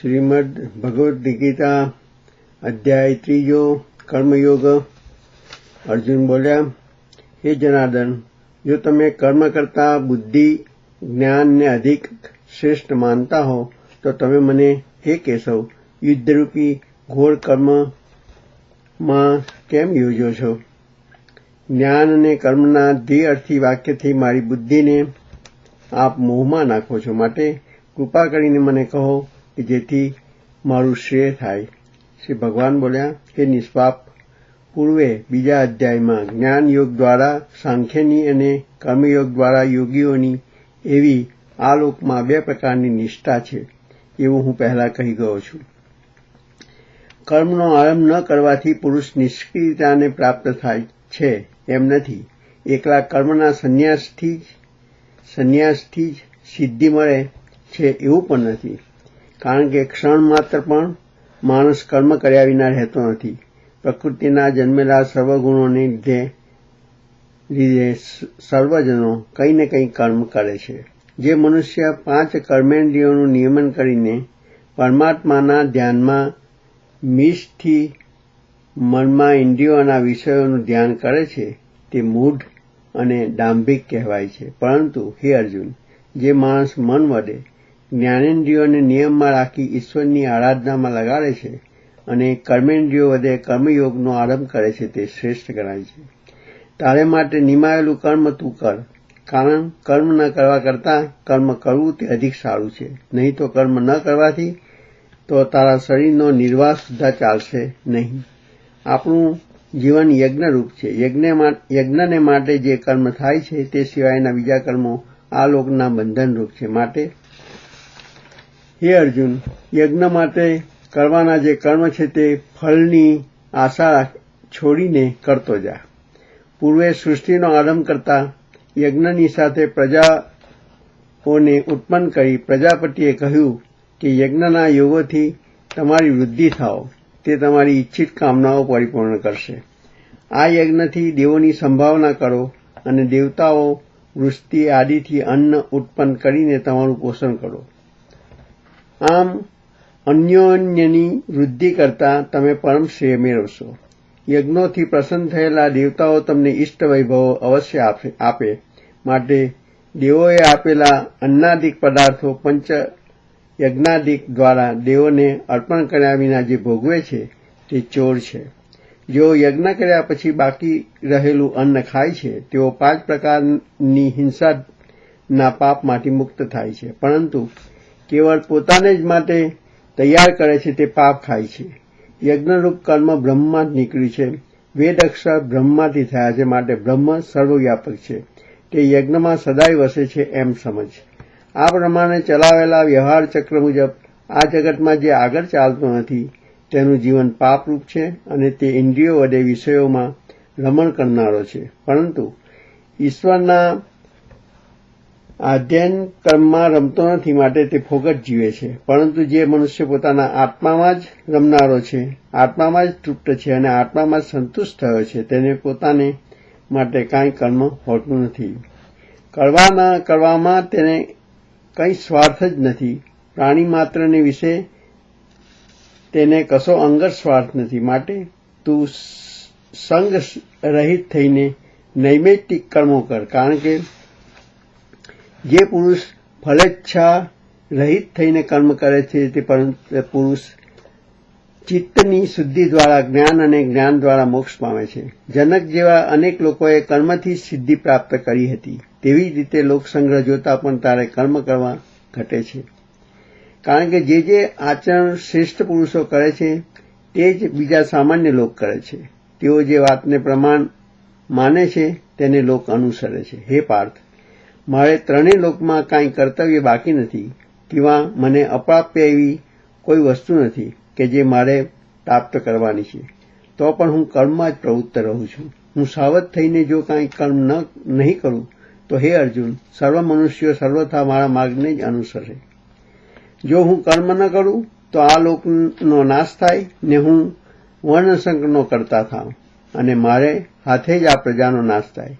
શ્રીમદ ભગવદ્ ગીતા અધ્યાય ત્રીજો, કર્મયોગ. અર્જુન બોલ્યા, હે જનાર્દન, જો તમે કર્મ કરતા બુદ્ધિ, જ્ઞાનને અધિક શ્રેષ્ઠ માનતા હો, તો તમે મને હે કેશવ, યુદ્ધરૂપી ઘોર કર્મમાં કેમ યોજો છો? જ્ઞાન અને કર્મના દ્વિઅર્થી વાક્યથી મારી બુદ્ધિને આપ મોહમાં નાખો છો. માટે કૃપા કરીને મને કહો કે જેથી મારું શ્રેય થાય. શ્રી ભગવાન બોલ્યા કે નિષ્પાપ, પૂર્વે બીજા અધ્યાયમાં જ્ઞાન યોગ દ્વારા સાંખ્યની અને કર્મયોગ દ્વારા યોગીઓની એવી આ લોકમાં બે પ્રકારની નિષ્ઠા છે, એવું હું પહેલા કહી ગયો છું. કર્મનો આરંભ ન કરવાથી પુરુષ નિષ્ક્રિયતાને પ્રાપ્ત થાય છે, એમ નથી. એકલા કર્મના સંન્યાસથી જ સંન્યાસથી જ સિદ્ધિ મળે છે, એવું પણ નથી. કારણ કે ક્ષણ માત્ર પણ માણસ કર્મ કર્યા વિના રહેતો નથી. પ્રકૃતિના જન્મેલા સર્વગુણોને લીધે લીધે સર્વજનો કંઈ ને કંઈ કર્મ કરે છે. જે મનુષ્ય પાંચ કર્મેન્દ્રિયોનું નિયમન કરીને પરમાત્માના ધ્યાનમાં મિષથી મનમાં ઇન્દ્રિયોના વિષયોનું ધ્યાન કરે છે, તે મૂઢ અને ડાંભિક કહેવાય છે. પરંતુ હે અર્જુન, જે માણસ મન વડે જ્ઞાનેન્દ્રિયોને નિયમમાં રાખી ઈશ્વરની આરાધનામાં લગાડે છે અને કર્મેન્દ્રિયો વધે કર્મયોગનો આરંભ કરે છે તે શ્રેષ્ઠ ગણાય છે. તારે માટે નિમાયેલું કર્મ તું કર, કારણ કર્મ ન કરવા કરતાં કર્મ કરવું તે અધિક સારું છે. નહીં તો કર્મ ન કરવાથી તો તારા શરીરનો નિર્વાહ સુદ્ધા ચાલશે નહીં. આપણું જીવન યજ્ઞરૂપ છે. યજ્ઞને માટે જે કર્મ થાય છે તે સિવાયના બીજા કર્મો આ લોકના બંધનરૂપ છે. માટે હે અર્જુન, યજ્ઞ માટે કરવાના જે કર્મ છે તે ફળની આશા છોડીને કરતો જા. પૂર્વે સૃષ્ટિનો આરંભ કરતા યજ્ઞની સાથે પ્રજાઓને ઉત્પન્ન કરી પ્રજાપતિએ કહ્યું કે યજ્ઞના યોગોથી તમારી વૃદ્ધિ થાઓ, તે તમારી ઈચ્છિત કામનાઓ પરિપૂર્ણ કરશે. આ યજ્ઞથી દેવોની સંભાવના કરો અને દેવતાઓ વૃષ્ટિ આદિથી અન્ન ઉત્પન્ન કરીને તમારું પોષણ કરો. આમ અન્યોન્યની વૃદ્ધિ કરતા તમે પરમ શ્રેય મેળવશો યજ્ઞોથી પ્રસન્ન થયેલા દેવતાઓ તમને ઇષ્ટ વૈભવો અવશ્ય આપે માટે દેવોએ આપેલા અન્નાદિક પદાર્થો પંચ યજ્ઞાદિક દ્વારા દેવોને અર્પણ કર્યા વિના જે ભોગવે છે, તે ચોર છે. જેઓ યજ્ઞ કર્યા પછી બાકી રહેલું અન્ન ખાય છે, તેઓ પાંચ પ્રકારની હિંસાના પાપમાંથી મુક્ત થાય છે. પરંતુ કેવળ પોતાને જ માટે તૈયાર કરે છે તે પાપ ખાય છે. યજ્ઞરૂપ કર્મ બ્રહ્મમાં જ નીકળ્યું છે. વેદ અક્ષર બ્રહ્મમાંથી થયા છે માટે બ્રહ્મ સર્વવ્યાપક છે. તે યજ્ઞમાં સદાય વસે છે એમ સમજ. આ પ્રમાણે ચલાવેલા વ્યવહાર ચક્ર મુજબ આ જગતમાં જે આગળ ચાલતું નથી, તેનું જીવન પાપરૂપ છે અને તે ઇન્દ્રિયો વડે વિષયોમાં રમણ કરનારો છે. પરંતુ ઈશ્વરના આધ્યાન કર્મમાં રમતો નથી માટે તે ફોગટ જીવે છે. પરંતુ જે મનુષ્ય પોતાના આત્મામાં જ રમનારો છે, આત્મામાં જ તૃપ્ત છે અને આત્મામાં જ સંતુષ્ટ થયો છે, તેને પોતાને માટે કાંઈ કર્મ હોતું નથી. કરવાના કરવામાં તેને કંઈ સ્વાર્થ જ નથી. પ્રાણી માત્રને વિશે તેને કશો અંગત સ્વાર્થ નથી માટે તું સંગ રહિત થઈને નૈમિત્તિક કર્મો કર. કારણ કે જે પુરુષ ફલેચ્છા રહિત થઈને કર્મ કરે છે તે પુરુષ ચિત્તની શુદ્ધિ દ્વારા, જ્ઞાન અને જ્ઞાન દ્વારા મોક્ષ પામે છે. જનક જેવા અનેક લોકોએ કર્મથી સિદ્ધિ પ્રાપ્ત કરી હતી. તેવી જ રીતે લોકસંગ્રહ જોતા પણ તારે કર્મ કરવા ઘટે છે. કારણ કે જે જે આચરણ શ્રેષ્ઠ પુરુષો કરે છે, તે જ બીજા સામાન્ય લોક કરે છે. તેઓ જે વાતને પ્રમાણ માને છે, તેને લોક અનુસરે છે. હે પાર્થ મારે ત્રણેય લોકમાં કાંઈ કર્તવ્ય બાકી નથી. કિંવા મને અપ્રાપ્ય એવી કોઈ વસ્તુ નથી કે જે મારે પ્રાપ્ત કરવાની છે. તો પણ હું કર્મમાં જ પ્રવૃત્ત રહું છું. હું સાવધ થઈને જો કાંઈ કર્મ ન, નહીં કરું, તો હે અર્જુન, સર્વ મનુષ્યો સર્વથા મારા માર્ગને જ અનુસરે. જો હું કર્મ ન કરું, તો આ લોકનો નાશ થાય ને હું વર્ણસંકનો કરતા થાઉં અને મારે હાથે જ આ પ્રજાનો નાશ થાય.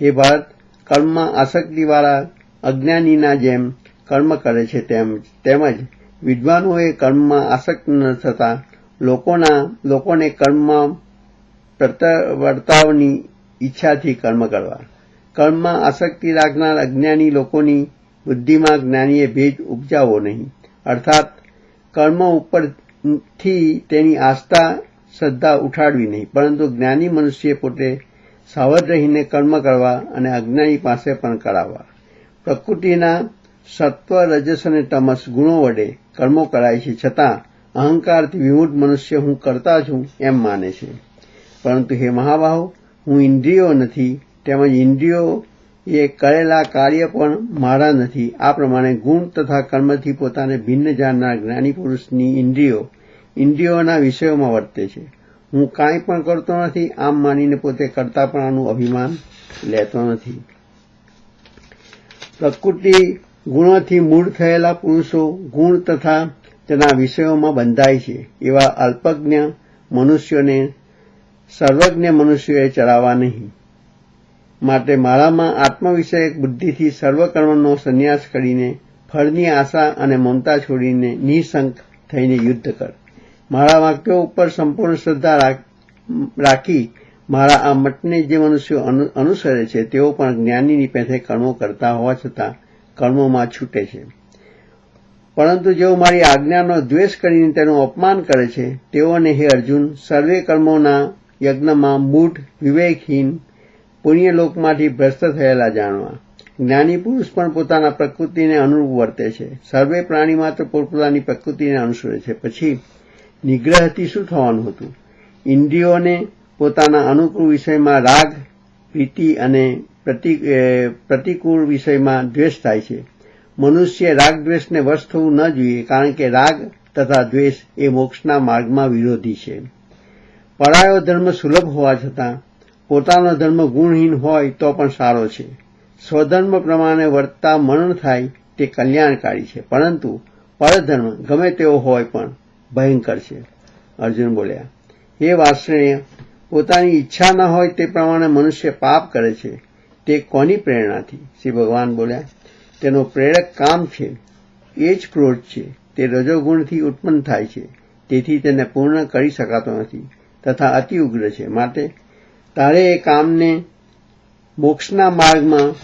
એ ભારત કર્મમાં આસક્તિવાળા અજ્ઞાનીના જેમ કર્મ કરે છે તેમ, તેમજ વિદ્વાનોએ કર્મમાં આસક્ત ન થતા લોકોના, લોકોને કર્મમાં પ્રત્યવર્તાવની ઈચ્છાથી કર્મ કરવા. કર્મમાં આસક્તિ રાખનાર અજ્ઞાની લોકોની બુદ્ધિમાં જ્ઞાનીએ ભેદ ઉપજાવો નહીં. અર્થાત, કર્મ ઉપરથી તેની આસ્થા, શ્રદ્ધા ઉઠાડવી નહીં. પરંતુ જ્ઞાની મનુષ્ય પોતે સાવધ રહીને કર્મ કરવા અને અજ્ઞાની પાસે પણ કરાવવા. પ્રકૃતિના સત્વ, રજસ અને તમસ ગુણો વડે કર્મો કરાય છે છતાં અહંકારથી વિમુક્ત મનુષ્ય હું કરતા છું એમ માને છે. પરંતુ હે મહાભાવ હું ઇન્દ્રિયો નથી, તેમજ ઇન્દ્રિયો એ કરેલા કાર્ય પણ મારા નથી. આ પ્રમાણે ગુણ તથા કર્મથી પોતાને ભિન્ન જાણનાર જ્ઞાની પુરુષની ઇન્દ્રિયો ઇન્દ્રિયોના વિષયોમાં વર્તે છે. હું કાંઈ પણ કરતો નથી, આમ માનીને પોતે કરતા પણ આનું અભિમાન લેતો નથી. પ્રકૃતિ ગુણોથી મૂળ થયેલા પુરુષો ગુણ તથા તેના વિષયોમાં બંધાય છે. એવા અલ્પજ્ઞ મનુષ્યોને સર્વજ્ઞ મનુષ્યોએ ચડાવવા નહીં. માટે મારામાં આત્મવિષયક બુદ્ધિથી સર્વકર્મનો સંન્યાસ કરીને ફળની આશા અને મમતા છોડીને નિસંક થઈને યુદ્ધ કર. મારા વાક્યો ઉપર સંપૂર્ણ શ્રદ્ધા રાખી મારા આ મટને જે મનુષ્યો અનુસરે છે, તેઓ પણ જ્ઞાનીની પેથે કર્મો કરતા હોવા છતાં કર્મોમાં છૂટે છે. પરંતુ જેઓ મારી આજ્ઞાનો દ્વેષ કરીને તેનું અપમાન કરે છે, તેઓને હે અર્જુન, સર્વે કર્મોના યજ્ઞમાં મૂઢ, વિવેકહીન, પુણ્યલોકમાંથી ભ્રષ્ટ થયેલા જાણવા. જ્ઞાની પુરુષ પણ પોતાના પ્રકૃતિને અનુરૂપ વર્તે છે. સર્વે પ્રાણી માત્ર પોતપોતાની પ્રકૃતિને અનુસરે છે. પછી નિગ્રહથી શું થવાનું હતું? ઇન્દ્રિયોને પોતાના અનુકૂળ વિષયમાં રાગ, પ્રીતિ અને પ્રતિ પ્રતિકૂળ વિષયમાં દ્વેષ થાય છે. મનુષ્ય રાગ દ્વેષને વશ થવું ન જોઈએ, કારણ કે રાગ તથા દ્વેષ એ મોક્ષના માર્ગમાં વિરોધી છે. પરાયો ધર્મ સુલભ હોવા છતાં, પોતાનો ધર્મ ગુણહીન હોય તો પણ સારો છે. સ્વધર્મ પ્રમાણે વર્તતા મરણ થાય તે કલ્યાણકારી છે. પરંતુ, પરધર્મ ગમે તેવો હોય પણ ભયંકર છે. અર્જુન બોલ્યા, હે વાર્ષ્ણેય પોતાની ઈચ્છા ન હોય તે પ્રમાણે મનુષ્ય પાપ કરે છે. તે કોની પ્રેરણાથી? શ્રી ભગવાન બોલ્યા, તેનો પ્રેરક કામ છે. એ જ ક્રોધ છે. તે રજોગુણથી ઉત્પન્ન થાય છે. તેથી તેને પૂર્ણ કરી શકાતો નથી તથા અતિ ઉગ્ર છે. માટે તારે એ કામને મોક્ષના માર્ગમાં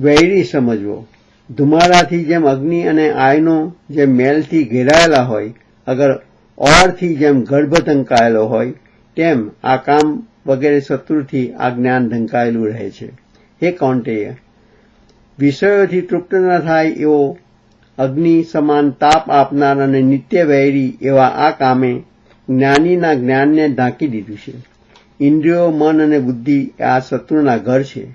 વૈરી સમજવો. ધુમાડાથી જેમ અગ્નિ અને આયનો જેમ મેલથી ઘેરાયેલા હોય અગર ઓરથી જેમ ગર્ભ ઢંકાયેલો હોય, તેમ આ કામ વગેરે શત્રુથી આ જ્ઞાન ઢંકાયેલું રહે છે. હે કૌંટેય, વિષયોથી તૃપ્ત ન થાય એવો અગ્નિ સમાન તાપ આપનાર અને નિત્ય વૈરી એવા આ કામે જ્ઞાનીના જ્ઞાનને ઢાંકી દીધું છે. ઇન્દ્રિયો, મન અને બુદ્ધિ આ શત્રુના ઘર છે.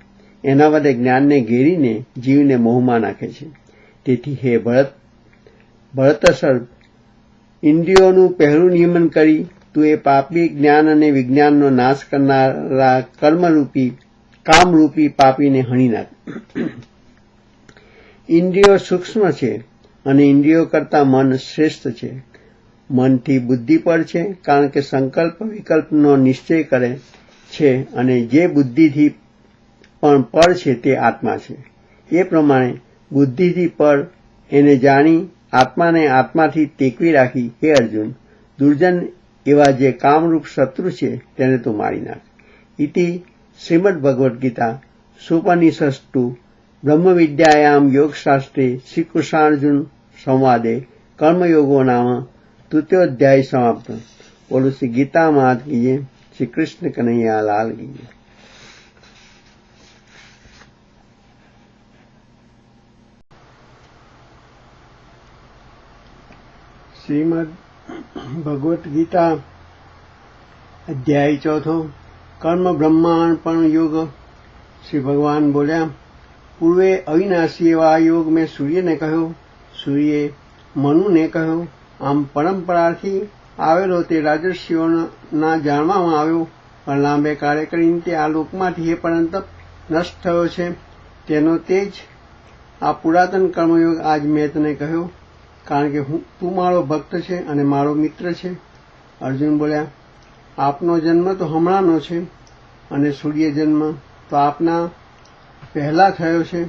એના વડે જ્ઞાનને ઘેરીને જીવને મોહમાં નાખે છે. તેથી હે ભરત, ભરતસર ઇન્દ્રિયોનું પહેલું નિયમન કરી તું એ પાપી જ્ઞાન અને વિજ્ઞાનનો નાશ કરનારા કર્મરૂપી, કામરૂપી પાપીને હણી નાખ. ઇન્દ્રિયો સૂક્ષ્મ છે અને ઇન્દ્રિયો કરતાં મન શ્રેષ્ઠ છે. મનથી બુદ્ધિ પર છે કારણ કે સંકલ્પ વિકલ્પનો નિશ્ચય કરે છે અને જે બુદ્ધિથી પણ પર છે તે આત્મા છે. એ પ્રમાણે બુદ્ધિથી પર એને જાણી આત્માને આત્માથી ટેકવી રાખી, હે અર્જુન, દુર્જન એવા જે કામરૂપ શત્રુ છે, તેને તું મારી નાખ. ઇતિ શ્રીમદ ભગવદ્ ગીતા સુપનિષસ્તુ બ્રહ્મવિદ્યાયામ યોગશાસ્ત્રે શ્રીકૃષ્ણાર્જુન સંવાદે કર્મયોગો નામ તૃતીયોધ્યાય સમાપ્ત. બોલું શ્રી ગીતા માત કીજે શ્રી કૃષ્ણ કનૈયા લાલ કીજે શ્રીમદ ભગવદ્ ગીતા અધ્યાય ચોથો, કર્મ બ્રહ્માંડ પણ યોગ. શ્રી ભગવાન બોલ્યા, પૂર્વે અવિનાશી એવા યોગ મેં સૂર્યને કહ્યો. સૂર્યે મનુને કહ્યો, આમ પરંપરાથી આવેલો તે રાજર્ષિઓના જાણવામાં આવ્યો. પણ લાંબે કાર્ય કરીને તે આ લોકમાંથી એ પરંત નષ્ટ થયો છે. તેનો તે જ આ પુરાતન કર્મયોગ આજ મેં તને કહ્યો. કારણ કે હું તું મારો ભક્ત છે અને મારો મિત્ર છે. અર્જુન બોલ્યા, આપનો જન્મ તો હમણાંનો છે અને સૂર્ય જન્મ તો આપના પહેલા થયો છે.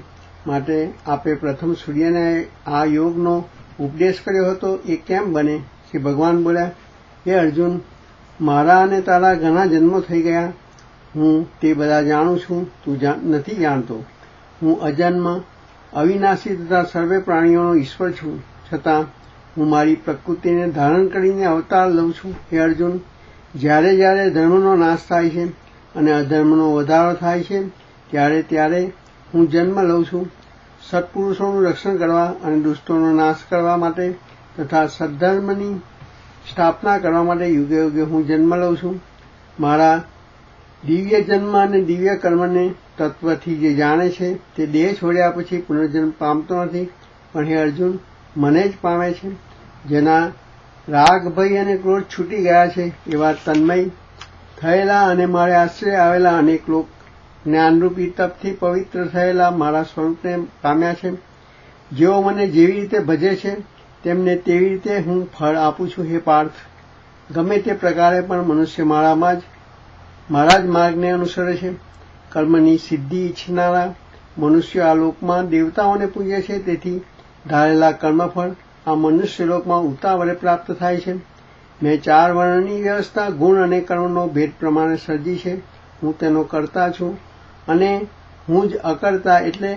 માટે આપે પ્રથમ સૂર્યને આ યોગનો ઉપદેશ કર્યો હતો. એ કેમ બને? શ્રી ભગવાન બોલ્યા, હે અર્જુન, મારા અને તારા ઘણા જન્મો થઈ ગયા. હું તે બધા જાણું છું. તું નથી જાણતો. હું અજન્મ, અવિનાશી તથા સર્વે પ્રાણીઓનો ઈશ્વર છું. છતાં હું મારી પ્રકૃતિને ધારણ કરીને અવતાર લઉં છું, હે અર્જુન. જ્યારે જ્યારે ધર્મનો નાશ થાય છે અને અધર્મનો વધારો થાય છે, ત્યારે ત્યારે હું જન્મ લઉં છું. સત્પુરુષોનું રક્ષણ કરવા અને દુષ્ટોનો નાશ કરવા માટે તથા સદ્ધર્મની સ્થાપના કરવા માટે યુગે યુગે હું જન્મ લઉં છું. મારા દિવ્ય જન્મ અને દિવ્ય કર્મને તત્વથી જે જાણે છે તે દેહ છોડ્યા પછી પુનર્જન્મ પામતો નથી. પણ હે અર્જુન મને જ પામે છે. જેના રાગ ભય અને ક્રોધ છૂટી ગયા છે એવા તન્મય થયેલા અને મારે આશ્રય આવેલા અનેક લોક જ્ઞાનરૂપી તપથી પવિત્ર થયેલા મારા સ્વરૂપને પામ્યા છે. જેઓ મને જેવી રીતે ભજે છે, તેમને તેવી રીતે હું ફળ આપું છું, હે પાર્થ. ગમે તે પ્રકારે પણ મનુષ્ય મારામાં જ, મારા જ માર્ગને અનુસરે છે. કર્મની સિદ્ધિ ઈચ્છનારા મનુષ્ય આ લોકમાં દેવતાઓને પૂજે છે, તેથી ધારેલા કર્મફળ આ મનુષ્ય લોકમાં ઉતાવળે પ્રાપ્ત થાય છે. મેં ચાર વર્ણની વ્યવસ્થા, ગુણ અને કર્મનો ભેદ પ્રમાણે સર્જી છે. હું તેનો કરતા છું અને હું જ અકર્તા એટલે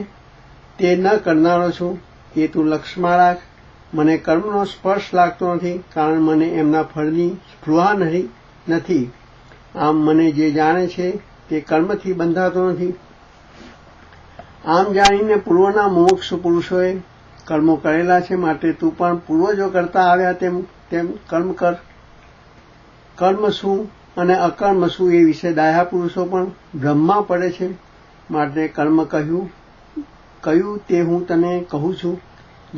તે ન કરનારો છું. એ તું લક્ષમાં રાખ. મને કર્મનો સ્પર્શ લાગતો નથી કારણ મને એમના ફળની સ્પૃહા નથી. આમ મને જે જાણે છે તે કર્મથી બંધાતો નથી. આમ જાણીને પૂર્વના મોક્ષ પુરુષોએ કર્મો કરેલા છે માટે તું પણ પૂર્વજો કરતા આવ્યા તેમ તેમ કર્મ કર. કર્મ શું અને અકર્મ શું એ વિશે ડાયા પુરુષો પણ બ્રહ્મા પડે છે. માટે કર્મ કહ્યું કહ્યું તે હું તને કહું છું.